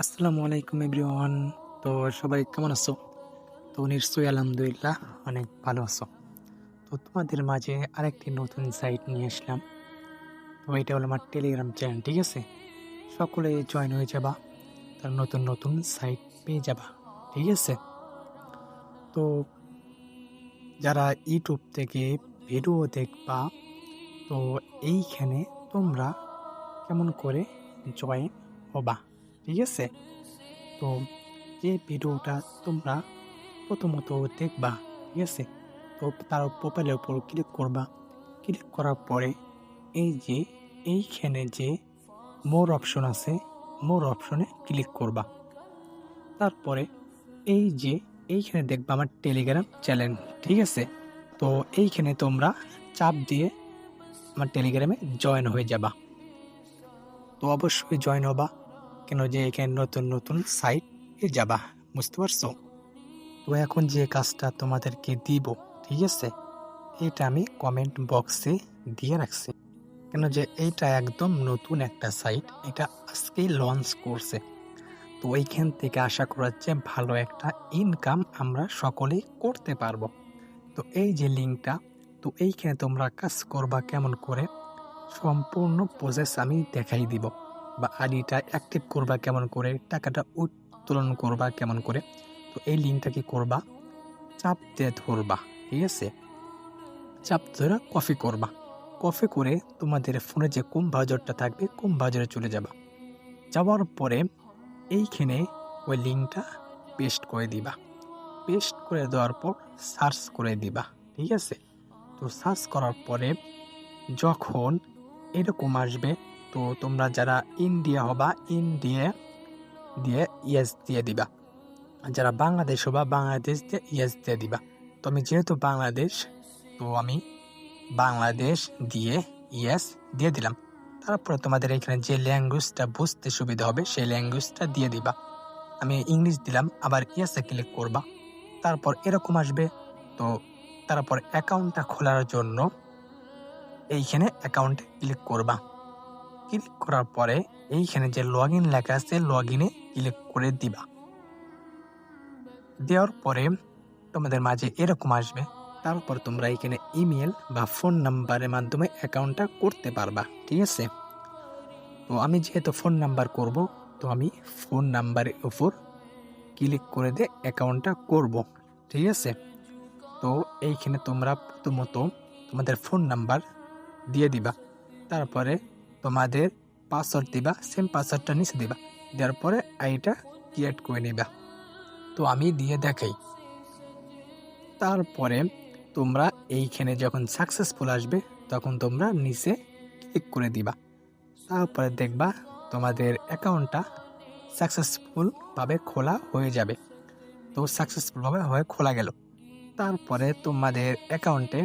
আসসালামু আলাইকুম এভরিওয়ান। তো সবাই কেমন আছো? তো নিশ্চয়ই আলহামদুলিল্লাহ অনেক ভালো আছো। তো তোমাদের মাঝে আরেকটি নতুন সাইট নিয়ে আসলাম। তো এটা হলো আমার টেলিগ্রাম চ্যানেল ঠিক আছে? সকলে জয়েন হয়ে যাবা, তার নতুন নতুন সাইট পেয়ে যাবা, ঠিক আছে? তো যারা ইউটিউব থেকে ভিডিও দেখবা, তো এইখানে তোমরা কেমন করে জয়েন হবা? ঠিক আছে? তো যে ভিডিওটা তোমরা প্রথমত দেখবা, ঠিক আছে? তো তার প্রোফাইলের উপর ক্লিক করবা। ক্লিক করার পরে এই যে, এইখানে যে মোর অপশন আছে মোর অপশনে ক্লিক করবা। তারপরে এই যে, এইখানে দেখবা আমার টেলিগ্রাম চ্যানেল ঠিক আছে? তো এইখানে তোমরা চাপ দিয়ে আমার টেলিগ্রামে জয়েন হয়ে যাবা। তো অবশ্যই জয়েন হবা। কেন যে এখানে নতুন নতুন সাইট এ যাবা, বুঝতে পারছ? তো এখন যে কাজটা তোমাদেরকে দিব, ঠিক আছে? এটা আমি কমেন্ট বক্সে দিয়ে রাখছি। কেন যে এইটা একদম নতুন একটা সাইট এটা আজকেই লঞ্চ করছে। তো এইখান থেকে আশা করা যাচ্ছে ভালো একটা ইনকাম আমরা সকলেই করতে পারব। তো এই যে লিঙ্কটা তো এইখানে তোমরা কাজ করবা কেমন করে? সম্পূর্ণ প্রসেস আমি দেখাই দিব। বা আইডিটা অ্যাক্টিভ করবা কেমন করে, টাকাটা উত্তোলন করবা কেমন করে, তো এই লিঙ্কটা কি করবা? চাপ দিয়ে ধরবা, ঠিক আছে? চাপ ধরে কপি করবা। কপি করে তোমাদের ফোনে যে কোম বাজারটা থাকবে কোম বাজারে চলে যাবা। যাওয়ার পরে এইখানে ওই লিঙ্কটা পেস্ট করে দিবা। পেস্ট করে দেওয়ার পর সার্চ করে দিবা, ঠিক আছে? তো সার্চ করার পরে যখন এরকম আসবে তো তোমরা যারা ইন্ডিয়া হবা ইন দিয়ে দিয়ে ইয়েস দিয়ে দিবা। যারা বাংলাদেশ হবা, বাংলাদেশ দিয়ে ইয়েস দিয়ে দিবা। তো আমি যেহেতু বাংলাদেশ, তো আমি বাংলাদেশ দিয়ে ইয়েস দিয়ে দিলাম। তারপরে তোমাদের এখানে যে ল্যাঙ্গুয়েজটা বুঝতে সুবিধা হবে, সেই ল্যাঙ্গুয়েজটা দিয়ে দিবা। আমি ইংলিশ দিলাম, আবার ইয়েসে ক্লিক করবা। তারপর এরকম আসবে। তো তারপর অ্যাকাউন্টটা খোলার জন্য এইখানে অ্যাকাউন্টে ক্লিক করবা। ক্লিক করার পরে এইখানে যে লগ ইন লেখা আছে লগ ইনে ক্লিক করে দিবা। দেওয়ার পরে তোমাদের মাঝে এরকম আসবে। তারপর তোমরা এখানে ইমেল বা ফোন নাম্বারের মাধ্যমে অ্যাকাউন্টটা করতে পারবা, ঠিক আছে? তো আমি যেহেতু ফোন নাম্বার করব, তো আমি ফোন নাম্বারের উপর ক্লিক করে দিয়ে অ্যাকাউন্টটা করব, ঠিক আছে? তো এইখানে তোমরা প্রথমত তোমাদের ফোন নাম্বার দিয়ে দিবা। তারপরে তোমাদের পাসওয়ার্ড দিবা সেম পাসওয়ার্ডটা নিচে দিবা। দেওয়ার পরে আইটা ক্রিয়েট করে নিবা। তো আমি দিয়ে দেখাই। তারপরে তোমরা এইখানে যখন সাকসেসফুল আসবে, তখন তোমরা নিচে ক্লিক করে দিবা। তারপরে দেখবা তোমাদের অ্যাকাউন্টটা সাকসেসফুলভাবে খোলা হয়ে যাবে। তো সাকসেসফুলভাবে হয়ে খোলা গেল। তারপরে তোমাদের অ্যাকাউন্টে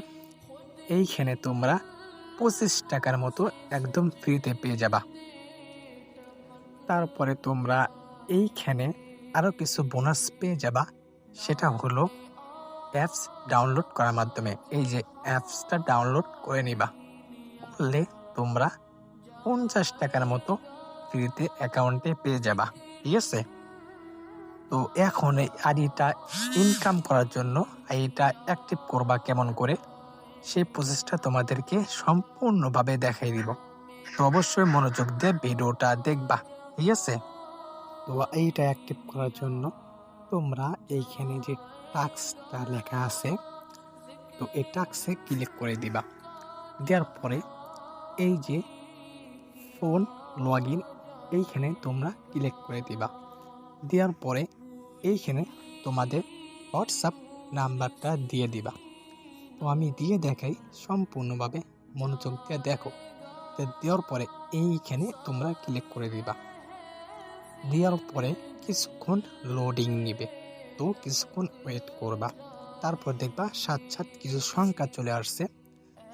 এইখানে তোমরা পঁচিশ টাকার মতো একদম ফ্রিতে পেয়ে যাবা। তারপরে তোমরা এইখানে আরও কিছু বোনাস পেয়ে যাবা, সেটা হলো অ্যাপস ডাউনলোড করার মাধ্যমে। এই যে অ্যাপসটা ডাউনলোড করে নিবা, করলে তোমরা পঞ্চাশ টাকার মতো ফ্রিতে অ্যাকাউন্টে পেয়ে যাবা, ঠিক আছে? তো এখন এই আইডিটা ইনকাম করার জন্য আইডিটা অ্যাক্টিভ করবা কেমন করে? সেই প্রসেসটা তোমাদেরকে সম্পূর্ণভাবে দেখাই দিব। তো অবশ্যই মনোযোগ দিয়ে ভিডিওটা দেখবা, ঠিক আছে? তো এইটা অ্যাক্টিভ করার জন্য তোমরা এইখানে যে টাক্সটা লেখা আছে, তো এই টাক্সে ক্লিক করে দিবা। দেওয়ার পরে এই যে ফোন লগ ইন এইখানে তোমরা ক্লিক করে দিবা। দেওয়ার পরে এইখানে তোমাদের হোয়াটসঅ্যাপ নাম্বারটা দিয়ে দিবা। তো আমি দিয়ে দেখাই সম্পূর্ণভাবে মনোযোগ দিয়ে দেখো দেওয়ার পরে এইখানে তোমরা ক্লিক করে দিবা। দেওয়ার পরে কিছুক্ষণ লোডিং নিবে। তো কিছুক্ষণ ওয়েট করবা। তারপর দেখবা সাত সাত কিছু সংখ্যা চলে আসছে।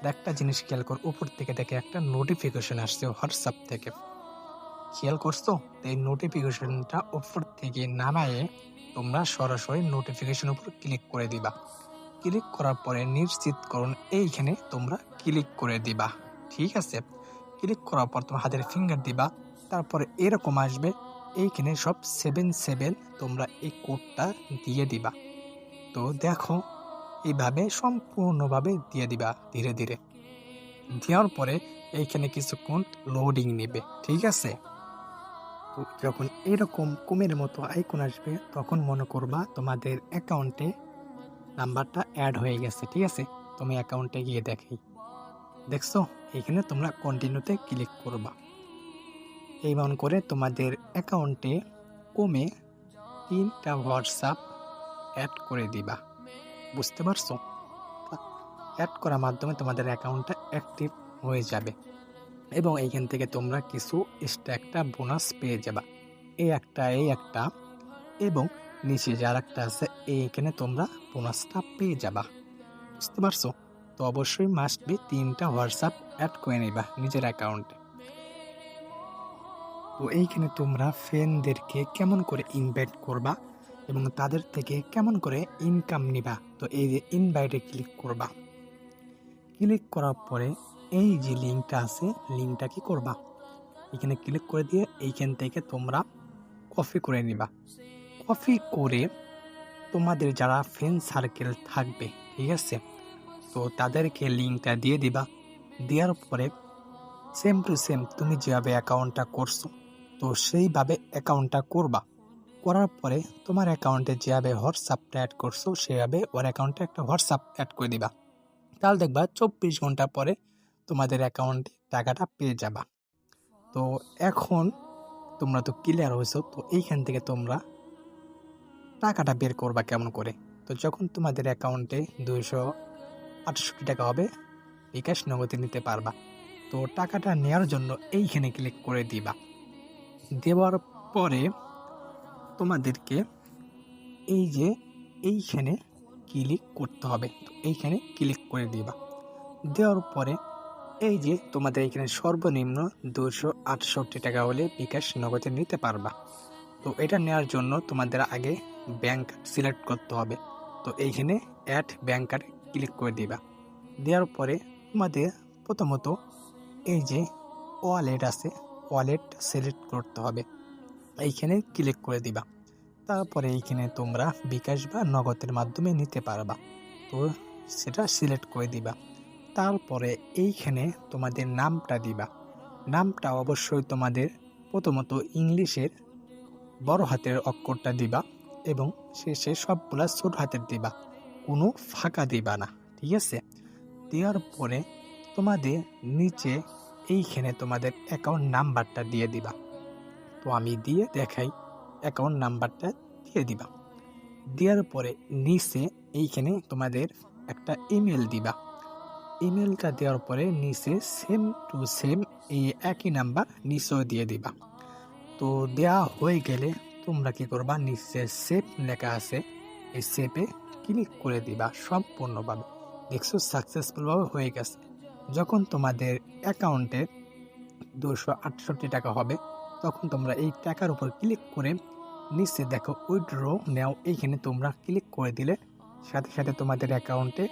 একটা জিনিস খেয়াল কর, উপর থেকে দেখে একটা নোটিফিকেশন আসছে হোয়াটসঅ্যাপ থেকে। খেয়াল করছ? তো এই নোটিফিকেশনটা উপর থেকে নামায়ে তোমরা সরাসরি নোটিফিকেশন উপর ক্লিক করে দিবা। ক্লিক করার পরে নিশ্চিত করুন, এইখানে তোমরা ক্লিক করে দিবা। ঠিক আছে? ক্লিক করার পর তোমার হাতের ফিঙ্গার দিবা, তারপরে এরকম আসবে, এইখানে সব সেভেন সেভেন তোমরা এই কোডটা দিয়ে দিবা। তো দেখো, এইভাবে সম্পূর্ণভাবে দিয়ে দিবা ধীরে ধীরে। দেওয়ার পরে এইখানে কিছুক্ষণ লোডিং নেবে, ঠিক আছে? তো যখন এরকম কুমের মতো আইকন আসবে, তখন মনে করবা তোমাদের অ্যাকাউন্টে নাম্বারটা অ্যাড হয়ে গেছে, ঠিক আছে? তুমি অ্যাকাউন্টে গিয়ে দেখাই। দেখছ? এখানে তোমরা কন্টিনিউতে ক্লিক করবা। এইমন করে তোমাদের অ্যাকাউন্টে কমে তিনটা হোয়াটসঅ্যাপ অ্যাড করে দিবা। বুঝতে পারছ? অ্যাড করার মাধ্যমে তোমাদের অ্যাকাউন্টটা অ্যাক্টিভ হয়ে যাবে। এবং এইখান থেকে তোমরা কিছু এক্সট্রা একটা বোনাস পেয়ে যাবা। এই একটা এই একটা, এবং নিচে যার একটা আছে এইখানে তোমরা বোনাসটা পেয়ে যাবা। বুঝতে পারছ? তো অবশ্যই মাস্ট বি তিনটা হোয়াটসঅ্যাপ অ্যাড করে নিবা নিজের অ্যাকাউন্টে তো এইখানে তোমরা ফ্রেন্ডদেরকে কেমন করে ইনভাইট করবা এবং তাদের থেকে কেমন করে ইনকাম নিবা? তো এই যে ইনভাইটে ক্লিক করবা। ক্লিক করার পরে এই যে লিঙ্কটা আছে লিঙ্কটা কি করবা? এখানে ক্লিক করে দিয়ে এইখান থেকে তোমরা কপি করে নিবা। কপি করে তোমাদের যারা ফ্রেন্ড সার্কেল থাকবে, ঠিক আছে? তো তাদেরকে লিঙ্কটা দিয়ে দিবা। দেওয়ার পরে সেম টু সেম তুমি যেভাবে অ্যাকাউন্টটা করছ, তো সেইভাবে অ্যাকাউন্টটা করবা। করার পরে তোমার অ্যাকাউন্টে যেভাবে হোয়াটসঅ্যাপটা অ্যাড করছ, সেভাবে ওর অ্যাকাউন্টে একটা হোয়াটসঅ্যাপ অ্যাড করে দিবা। তাহলে দেখবা চব্বিশ ঘণ্টা পরে তোমাদের অ্যাকাউন্টে টাকাটা পেয়ে যাবা। তো এখন তোমরা তো ক্লিয়ার হয়েছো, তো এইখান থেকে তোমরা টাকাটা বের করবা কেমন করে? তো যখন তোমাদের অ্যাকাউন্টে দুইশো আটষট্টি টাকা হবে বিকাশ নগদে নিতে পারবা। তো টাকাটা নেওয়ার জন্য এইখানে ক্লিক করে দিবা। দেওয়ার পরে তোমাদেরকে এই যে এইখানে ক্লিক করতে হবে। তো এইখানে ক্লিক করে দিবা। দেওয়ার পরে এই যে তোমাদের এখানে সর্বনিম্ন দুশো আটষট্টি টাকা হলে বিকাশ নগদে নিতে পারবা। তো এটা নেওয়ার জন্য তোমাদের আগে ব্যাংক সিলেক্ট করতে হবে। তো এইখানে অ্যাড ব্যাংক কার্ড ক্লিক করে দিবা। দেওয়ার পরে তোমাদের প্রথমত এই যে ওয়ালেট আছে ওয়ালেট সিলেক্ট করতে হবে। এইখানে ক্লিক করে দিবা। তারপরে এইখানে তোমরা বিকাশ বা নগদের মাধ্যমে নিতে পারবা। তো সেটা সিলেক্ট করে দিবা। তারপরে এইখানে তোমাদের নামটা দিবা। নামটা অবশ্যই তোমাদের প্রথমত ইংলিশের বড় হাতের অক্ষরটা দিবা। এবং শেষে সবগুলা ছোট হাতের দিবা, কোনো ফাঁকা দিবা না, ঠিক আছে? দেওয়ার পরে তোমাদের নিচে এইখানে তোমাদের অ্যাকাউন্ট নাম্বারটা দিয়ে দিবা। তো আমি দিয়ে দেখাই অ্যাকাউন্ট নাম্বারটা দিয়ে দিবা। দেওয়ার পরে নিচে এইখানে তোমাদের একটা ইমেল দিবা। ইমেলটা দেওয়ার পরে নিচে সেম টু সেম এই একই নাম্বার নিচেও দিয়ে দিবা। তো দেওয়া হয়ে গেলে তোমরা কি করবা? নিচে সেভ লেখা আছে। এই সেভে ক্লিক করে দিবা সম্পূর্ণভাবে। দেখছ সাকসেসফুলভাবে হয়ে গেছে। যখন তোমাদের অ্যাকাউন্টে দুশো আটষট্টি টাকা হবে, তখন তোমরা এই টাকার উপর ক্লিক করে নিচে দেখো উইড্রো নেও। এইখানে তোমরা ক্লিক করে দিলে সাথে সাথে তোমাদের অ্যাকাউন্টে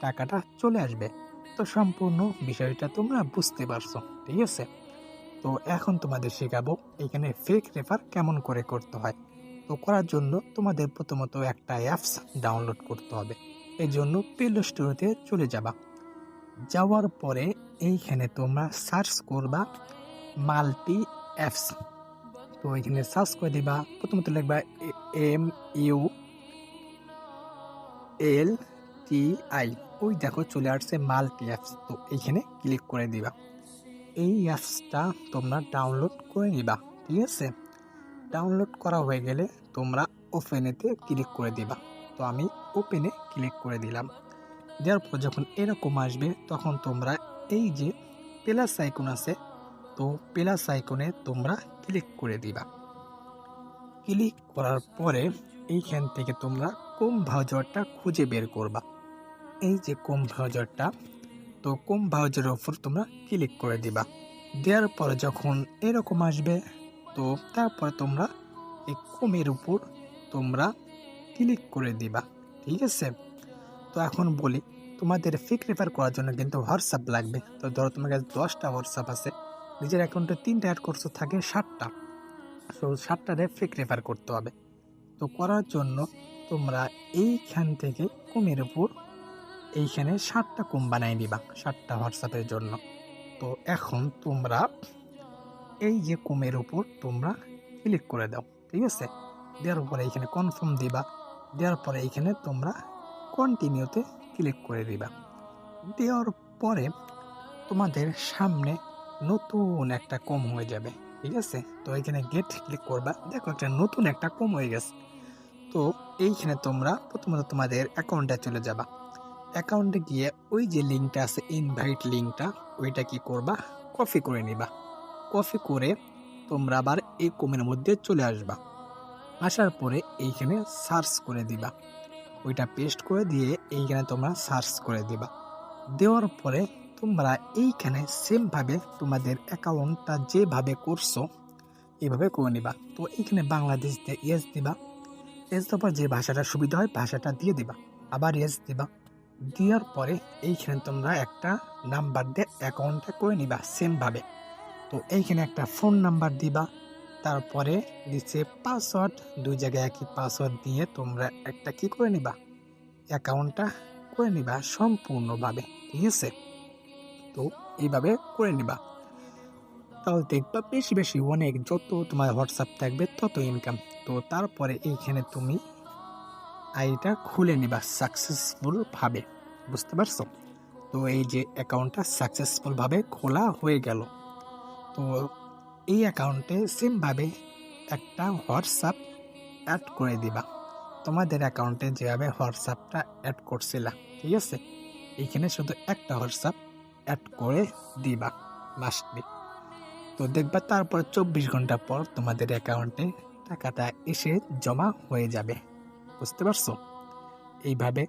টাকাটা চলে আসবে। তো সম্পূর্ণ বিষয়টা তোমরা বুঝতে পারছ। ঠিক আছে? তো এখন তোমাদের শেখাবো এখানে ফেক রেফার কেমন করে করতে হয়। তো করার জন্য তোমাদের প্রথমত একটা অ্যাপস ডাউনলোড করতে হবে। এই জন্য প্লে স্টোরেতে চলে যাবা। যাওয়ার পরে এইখানে তোমরা সার্চ করবা মাল্টি অ্যাপস তো এখানে সার্চ করে দিবা, প্রথমত লিখবা M U L T I ওই দেখো চলে আসছে মাল্টি অ্যাপস তো এইখানে ক্লিক করে দিবা। এই অ্যাপসটা তোমরা ডাউনলোড করে নিবা, ঠিক আছে? ডাউনলোড করা হয়ে গেলে তোমরা ওপেনেতে ক্লিক করে দিবা। তো আমি ওপেনে ক্লিক করে দিলাম। দেওয়ার পর যখন এরকম আসবে, তখন তোমরা এই যে প্লাস আইকন আছে, তো প্লাস আইকনে তোমরা ক্লিক করে দিবা। ক্লিক করার পরে এইখান থেকে তোমরা কোম ভাউজারটা খুঁজে বের করবা। এই যে কোম ভাউজারটা তো কোম ভাউজারের ওপর তোমরা ক্লিক করে দিবা। দেওয়ার পরে যখন এরকম আসবে, তো তারপরে তোমরা এই কোমের উপর তোমরা ক্লিক করে দিবা, ঠিক আছে? তো এখন বলি, তোমাদের ফিক রেফার করার জন্য কিন্তু হোয়াটসঅ্যাপ লাগবে। তো ধরো তোমার কাছে দশটা হোয়াটসঅ্যাপ আছে, নিজের অ্যাকাউন্টে তিনটা অ্যাড করছ, থাকে ষাটটা সো সাতটারে ফিক রেফার করতে হবে। তো করার জন্য তোমরা এইখান থেকে কুমের উপর এইখানে সাতটা কুম বানাই দিবা, সাতটা হোয়াটসঅ্যাপের জন্য। তো এখন তোমরা এই যে কুমের উপর তোমরা ক্লিক করে দাও, ঠিক আছে? দেওয়ার পরে এইখানে কনফার্ম দিবা, দেওয়ার পরে এইখানে তোমরা কন্টিনিউতে ক্লিক করে দিবা। দেওয়ার পরে তোমাদের সামনে নতুন একটা কম হয়ে যাবে, ঠিক আছে? তো এখানে গেট ক্লিক করবা, দেখো একটা নতুন একটা কম হয়ে গেছে। তো এইখানে তোমরা প্রথমত তোমাদের অ্যাকাউন্টে চলে যাবা। অ্যাকাউন্টে গিয়ে ওই যে লিঙ্কটা আছে ইনভাইট লিঙ্কটা, ওইটা কি করবা? কপি করে নিবা। কপি করে তোমরা আবার এই কমের মধ্যে চলে আসবা। আসার পরে এইখানে সার্চ করে দিবা। ওইটা পেস্ট করে দিয়ে এইখানে তোমরা সার্চ করে দিবা। দেওয়ার পরে তোমরা এইখানে সেমভাবে তোমাদের অ্যাকাউন্টটা যেভাবে করছ এইভাবে করে নিবা। তো এইখানে বাংলাদেশ দিয়ে ইয়েস দিবা। এস দেওয়ার পর যে ভাষাটা সুবিধা হয়, ভাষাটা দিয়ে দিবা। আবার এস দিবা। দেওয়ার পরে এইখানে তোমরা একটা নাম্বার দিয়ে অ্যাকাউন্টটা করে নিবা সেমভাবে তো এইখানে একটা ফোন নাম্বার দিবা, তারপরে দিচ্ছে পাসওয়ার্ড দুই জায়গায় একই পাসওয়ার্ড দিয়ে তোমরা একটা কি করে নিবা? অ্যাকাউন্টটা করে নিবা সম্পূর্ণভাবে, ঠিক আছে? তো এইভাবে করে নিবা। তাহলে দেখবা বেশি বেশি অনেক, যত তোমার হোয়াটসঅ্যাপ থাকবে তত ইনকাম তো তারপরে এইখানে তুমি আইটা খুলে নিবা সাকসেসফুল ভাবে, বুঝতে পারছ? তো এই যে অ্যাকাউন্টটা সাকসেসফুল ভাবে খোলা হয়ে গেল, তো এই অ্যাকাউন্টে সেমভাবে একটা হোয়াটসঅ্যাপ অ্যাড করে দিবা। তোমাদের অ্যাকাউন্টে যেভাবে হোয়াটসঅ্যাপটা অ্যাড করছিলা, ঠিক আছে? এইখানে শুধু একটা হোয়াটসঅ্যাপ অ্যাড করে দিবা মাস্ট তো দেখবা তারপর চব্বিশ ঘণ্টা পর তোমাদের অ্যাকাউন্টে টাকাটা এসে জমা হয়ে যাবে। বুঝতে পারছ? এইভাবে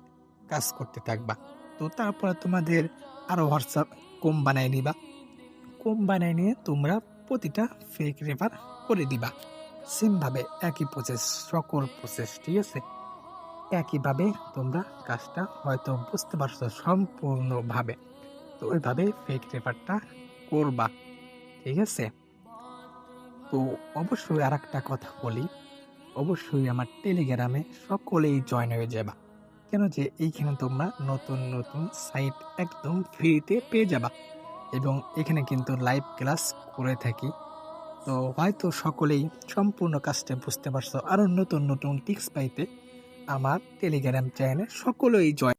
কাজ করতে থাকবা। তো তারপরে তোমাদের আরও হোয়াটসঅ্যাপ কম বানাই নিবা। কম বানাই নিয়ে তোমরা প্রতিটা ফেক রেফার করে দিবা। সেমভাবে একই প্রসেস সকল প্রসেস ঠিক আছে? একইভাবে তোমরা কাজটা হয়তো বুঝতে পারছ সম্পূর্ণভাবে। তো ওইভাবে ফেক রেফারটা করবা, ঠিক আছে? তো অবশ্যই আর একটা কথা বলি। অবশ্যই আমার টেলিগ্রামে সকলেই জয়েন হয়ে যাবা। কেন যে এইখানে তোমরা নতুন নতুন সাইট একদম ফ্রিতে পেয়ে যাবা। এবং এখানে কিন্তু লাইভ ক্লাস করে থাকি। তো হয়তো সকলেই সম্পূর্ণ কাজটা বুঝতে পারছ। আরও নতুন নতুন টিপস পাইতে আমার টেলিগ্রাম চ্যানেলে সকলেই জয়েন